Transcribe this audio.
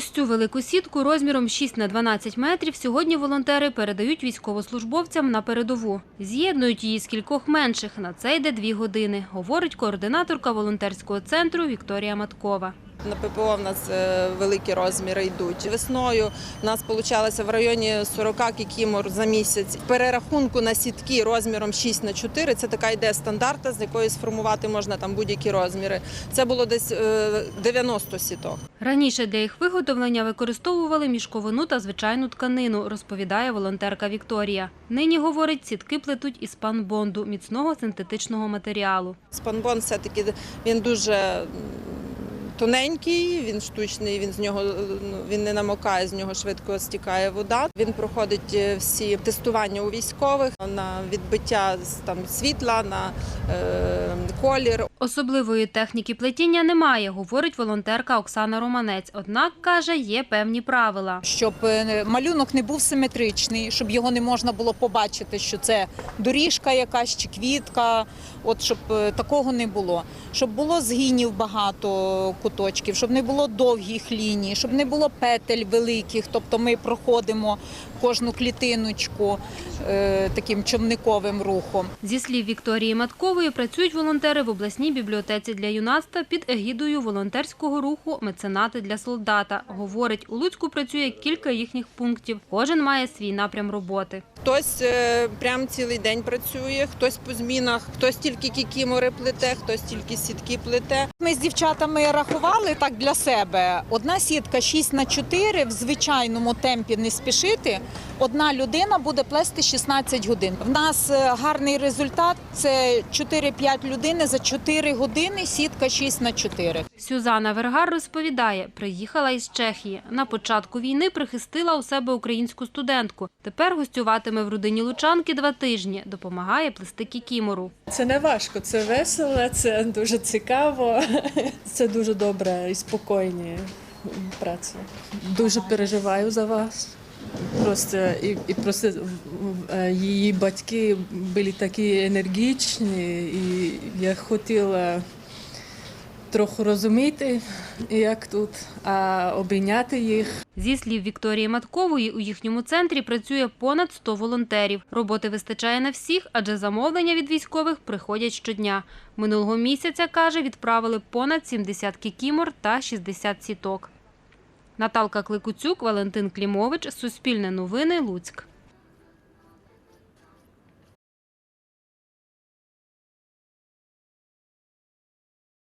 Ось цю велику сітку розміром 6 на 12 метрів сьогодні волонтери передають військовослужбовцям на передову. З'єднують її з кількох менших. На це йде дві години, говорить координаторка волонтерського центру Вікторія Маткова. На ППО в нас е, великі розміри йдуть. Весною в нас вийшло в районі 40 кікімор за місяць. Перерахунку на сітки розміром 6 на 4 це така йде стандарта, з якої сформувати можна там будь-які розміри. Це було десь е, 90 сіток. Раніше для їх виготовлення використовували мішковину та звичайну тканину, розповідає волонтерка Вікторія. Нині, говорить, сітки плетуть із панбонду – міцного синтетичного матеріалу. Спанбон все-таки він дуже тоненький, він штучний, він з нього ну, він не намокає, з нього швидко стікає вода. Він проходить е, всі тестування у військових на відбиття там світла, на е, колір. Особливої техніки плетіння немає, говорить волонтерка Оксана Романець. Однак, каже, є певні правила. щоб е, малюнок не був симетричний, щоб його не можна було побачити, що це доріжка якась чи квітка. От щоб е, такого не було. Щоб було згинів багато куточків, щоб не було довгих ліній, щоб не було петель великих. Тобто ми проходимо кожну клітиночку е, таким човниковим рухом. Зі слів Вікторії Маткової, працюють волонтери в обласній бібліотеці для юнацтва під егідою волонтерського руху «Меценати для солдата». Говорить, у Луцьку працює кілька їхніх пунктів. Кожен має свій напрям роботи. Хтось е, прям цілий день працює, хтось по змінах, хтось тільки кікімори плете, хтось тільки сітки плете. Ми з дівчатами рахували так для себе. Одна сітка 6 на 4 в звичайному темпі не спішити. Одна людина буде плести 16 годин. В нас е, гарний результат це 4-5 людини за 4 години. Сітка 6 на 4. Сюзана Вергар розповідає, приїхала із Чехії. На початку війни прихистила у себе українську студентку. Тепер гостюватиме в родині Лучанки два тижні. Допомагає плести кікімору. Це не важко, це весело, це дуже цікаво. Це дуже добре і спокійні праця. Дуже переживаю за вас. Просто і, і просто е, її батьки були такі енергічні, і я хотіла трохи розуміти, як тут, а обійняти їх. Зі слів Вікторії Маткової, у їхньому центрі працює понад 100 волонтерів. Роботи вистачає на всіх, адже замовлення від військових приходять щодня. Минулого місяця, каже, відправили понад 70 кікімор та 60 сіток. Наталка Кликуцюк, Валентин Клімович, Суспільне новини, Луцьк.